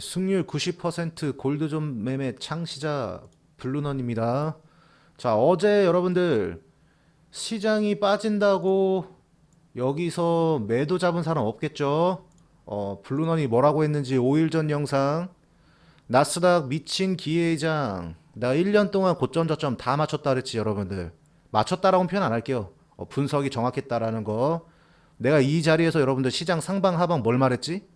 승률 90% 골드존 매매 창시자 블루넌입니다. 자, 어제 여러분들 시장이 빠진다고 여기서 매도 잡은 사람 없겠죠? 어, 블루넌이 뭐라고 했는지 5일 전 영상 나스닥 미친 기회장 나 1년 동안 고점 저점 다 맞췄다 그랬지 여러분들 맞췄다라고는 표현 안 할게요 어, 분석이 정확했다라는 거 내가 이 자리에서 여러분들 시장 상방 하방 뭘 말했지?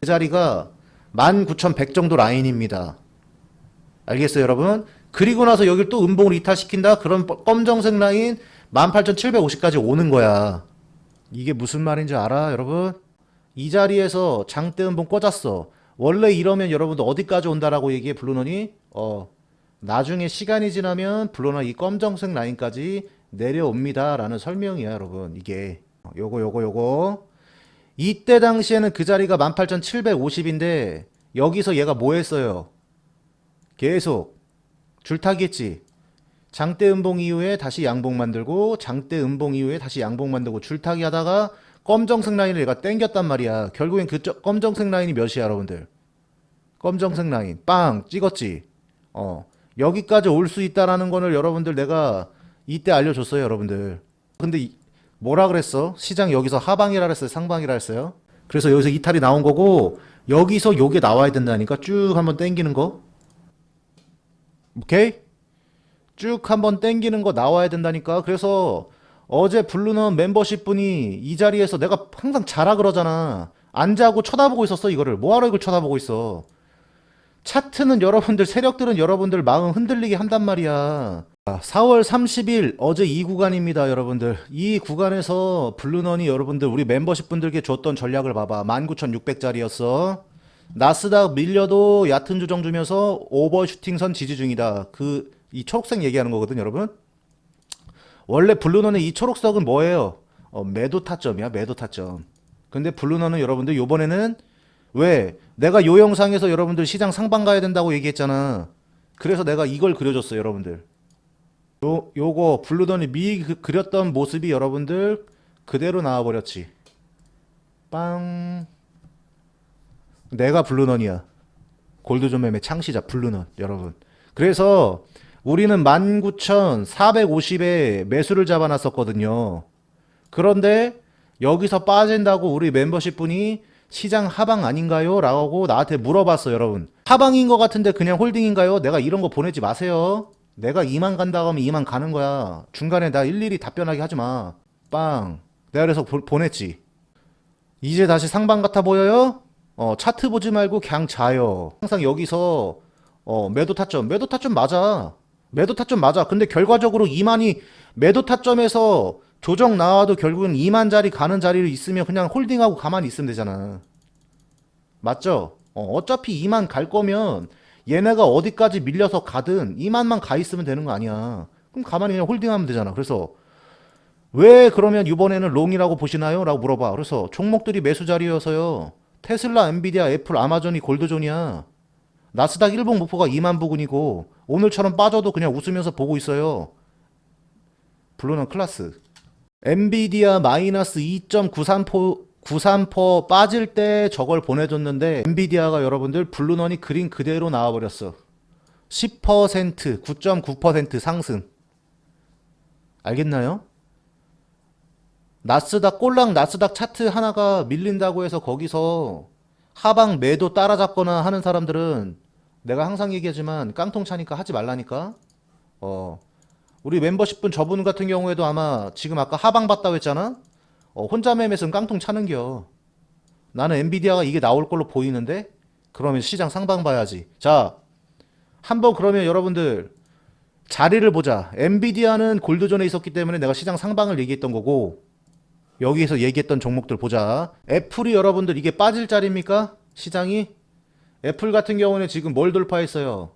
그 자리가 19,100 정도 라인입니다. 알겠어요, 여러분? 그리고 나서 여길 또 음봉을 이탈시킨다? 그럼 검정색 라인 18,750까지 오는 거야. 이게 무슨 말인지 알아, 여러분? 이 자리에서 장대 음봉 꽂았어. 원래 이러면 여러분들 어디까지 온다라고 얘기해, 블루넌이? 어, 나중에 시간이 지나면 블루넌 이 검정색 라인까지 내려옵니다. 라는 설명이야, 여러분. 이게. 어, 요거, 요거, 요거. 이때 당시에는 그 자리가 18,750인데 여기서 얘가 뭐 했어요? 계속 줄타기 했지. 장대 음봉 이후에 다시 양봉 만들고 장대 음봉 이후에 다시 양봉 만들고 줄타기 하다가 검정색 라인을 얘가 땡겼단 말이야. 결국엔 그 저- 검정색 라인이 몇이야, 여러분들? 검정색 라인 빵 찍었지. 어. 여기까지 올 수 있다라는 거를 여러분들 내가 이때 알려줬어요, 여러분들. 근데 이- 뭐라 그랬어? 시장 여기서 하방이라 그랬어요? 상방이라 했어요? 그래서 여기서 이탈이 나온 거고 여기서 요게 나와야 된다니까 쭉 한번 땡기는 거 오케이? 쭉 한번 땡기는 거 나와야 된다니까 그래서 어제 블루는 멤버십 분이 이 자리에서 내가 항상 자라 그러잖아 안 자고 쳐다보고 있었어 이거를 뭐하러 이걸 쳐다보고 있어 차트는 여러분들 세력들은 여러분들 마음 흔들리게 한단 말이야 4월 30일 어제 이 구간입니다, 여러분들. 이 구간에서 블루넌이 여러분들 우리 멤버십 분들께 줬던 전략을 봐봐. 19,600짜리였어. 나스닥 밀려도 얕은 조정 주면서 오버슈팅선 지지 중이다. 그 이 초록색 얘기하는 거거든, 여러분. 원래 블루넌의 이 초록색은 뭐예요? 어, 매도 타점이야, 매도 타점. 근데 블루넌은 여러분들 요번에는 왜 내가 요 영상에서 여러분들 시장 상방 가야 된다고 얘기했잖아. 그래서 내가 이걸 그려줬어, 여러분들. 요, 요거 블루던이 미 그- 그렸던 모습이 여러분들 그대로 나와버렸지. 빵. 내가 블루넌이야. 골드존 매매 창시자 블루넌 여러분. 그래서 우리는 19,450에 매수를 잡아놨었거든요. 그런데 여기서 빠진다고 우리 멤버십 분이 시장 하방 아닌가요? 라고 나한테 물어봤어, 여러분. 하방인 것 같은데 그냥 홀딩인가요? 내가 이런 거 보내지 마세요. 내가 2만 간다고 하면 2만 가는 거야. 중간에 나 일일이 답변하게 하지 마. 빵. 내가 그래서 보, 보냈지. 이제 다시 상방 같아 보여요? 어, 차트 보지 말고 그냥 자요. 항상 여기서 어, 매도 타점. 매도 타점 맞아. 매도 타점 맞아. 근데 결과적으로 2만이 매도 타점에서 조정 나와도 결국은 2만 자리 가는 자리를 있으면 그냥 홀딩하고 가만히 있으면 되잖아. 맞죠? 어, 어차피 2만 갈 거면 얘네가 어디까지 밀려서 가든 2만만 가 있으면 되는 거 아니야. 그럼 가만히 그냥 홀딩하면 되잖아. 그래서 왜 그러면 이번에는 롱이라고 보시나요? 라고 물어봐. 그래서 종목들이 매수 자리여서요. 테슬라, 엔비디아, 애플, 아마존이 골드존이야. 나스닥 일봉 목표가 2만 부근이고 오늘처럼 빠져도 그냥 웃으면서 보고 있어요. 블루는 클라스. 엔비디아 마이너스 2.93% 93% 빠질 때 저걸 보내줬는데 엔비디아가 여러분들 블루넌이 그린 그대로 나와버렸어. 10% 9.9% 상승. 알겠나요? 나스닥 꼴랑 나스닥 차트 하나가 밀린다고 해서 거기서 하방 매도 따라잡거나 하는 사람들은 내가 항상 얘기하지만 깡통 차니까 하지 말라니까. 어. 우리 멤버십 분 저분 같은 경우에도 아마 지금 아까 하방 봤다고 했잖아. 어, 혼자 매매는 깡통 차는겨. 나는 엔비디아가 이게 나올 걸로 보이는데 그러면 시장 상방 봐야지. 자, 한번 그러면 여러분들 자리를 보자. 엔비디아는 골드존에 있었기 때문에 내가 시장 상방을 얘기했던 거고 여기에서 얘기했던 종목들 보자. 애플이 여러분들 이게 빠질 자리입니까? 시장이? 애플 같은 경우는 지금 뭘 돌파했어요?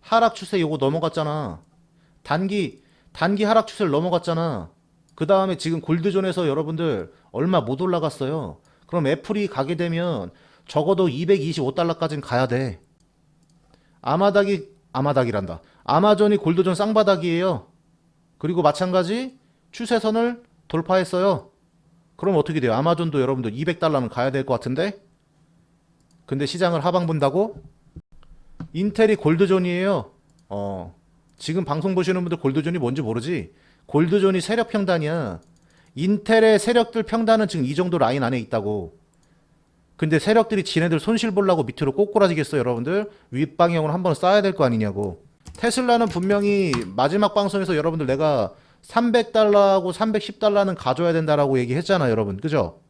하락 추세 요거 넘어갔잖아. 단기 단기 하락 추세를 넘어갔잖아. 그 다음에 지금 골드존에서 여러분들 얼마 못 올라갔어요. 그럼 애플이 가게 되면 적어도 225달러까지는 가야 돼. 아마닥이 아마닥이란다. 아마존이 골드존 쌍바닥이에요. 그리고 마찬가지 추세선을 돌파했어요. 그럼 어떻게 돼요? 아마존도 여러분들 200달러는 가야 될 것 같은데? 근데 시장을 하방 본다고? 인텔이 골드존이에요. 어. 지금 방송 보시는 분들 골드존이 뭔지 모르지? 골드존이 세력 평단이야. 인텔의 세력들 평단은 지금 이 정도 라인 안에 있다고. 근데 세력들이 지네들 손실 보려고 밑으로 꼬꾸라지겠어요, 여러분들? 윗방향으로 한 번 쌓아야 될 거 아니냐고. 테슬라는 분명히 마지막 방송에서 여러분들 내가 300달러하고 310달러는 가져야 된다라고 얘기했잖아, 여러분. 그죠?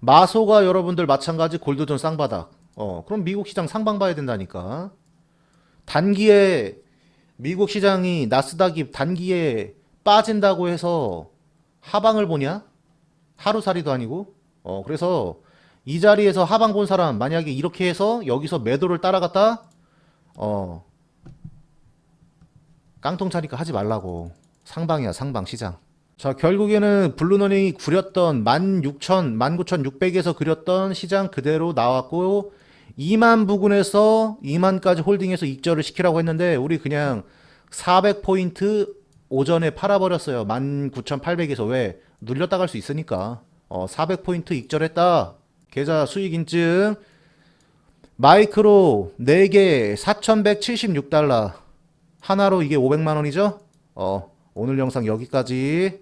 마소가 여러분들 마찬가지 골드존 쌍바닥. 어, 그럼 미국 시장 상방 봐야 된다니까. 단기에 미국 시장이 나스닥이 단기에 빠진다고 해서 하방을 보냐? 하루살이도 아니고. 어, 그래서 이 자리에서 하방 본 사람 만약에 이렇게 해서 여기서 매도를 따라갔다? 어, 깡통 차니까 하지 말라고. 상방이야, 상방 시장. 자, 결국에는 블루너닝이 구렸던 16,000, 19,600에서 그렸던 시장 그대로 나왔고 2만 부근에서 2만까지 홀딩해서 익절을 시키라고 했는데 우리 그냥 400포인트 오전에 팔아버렸어요. 19,800에서 왜? 눌렸다 갈 수 있으니까. 어, 400포인트 익절했다. 계좌 수익 인증. 마이크로 4개 4,176달러. 하나로 이게 500만 원이죠? 어, 오늘 영상 여기까지.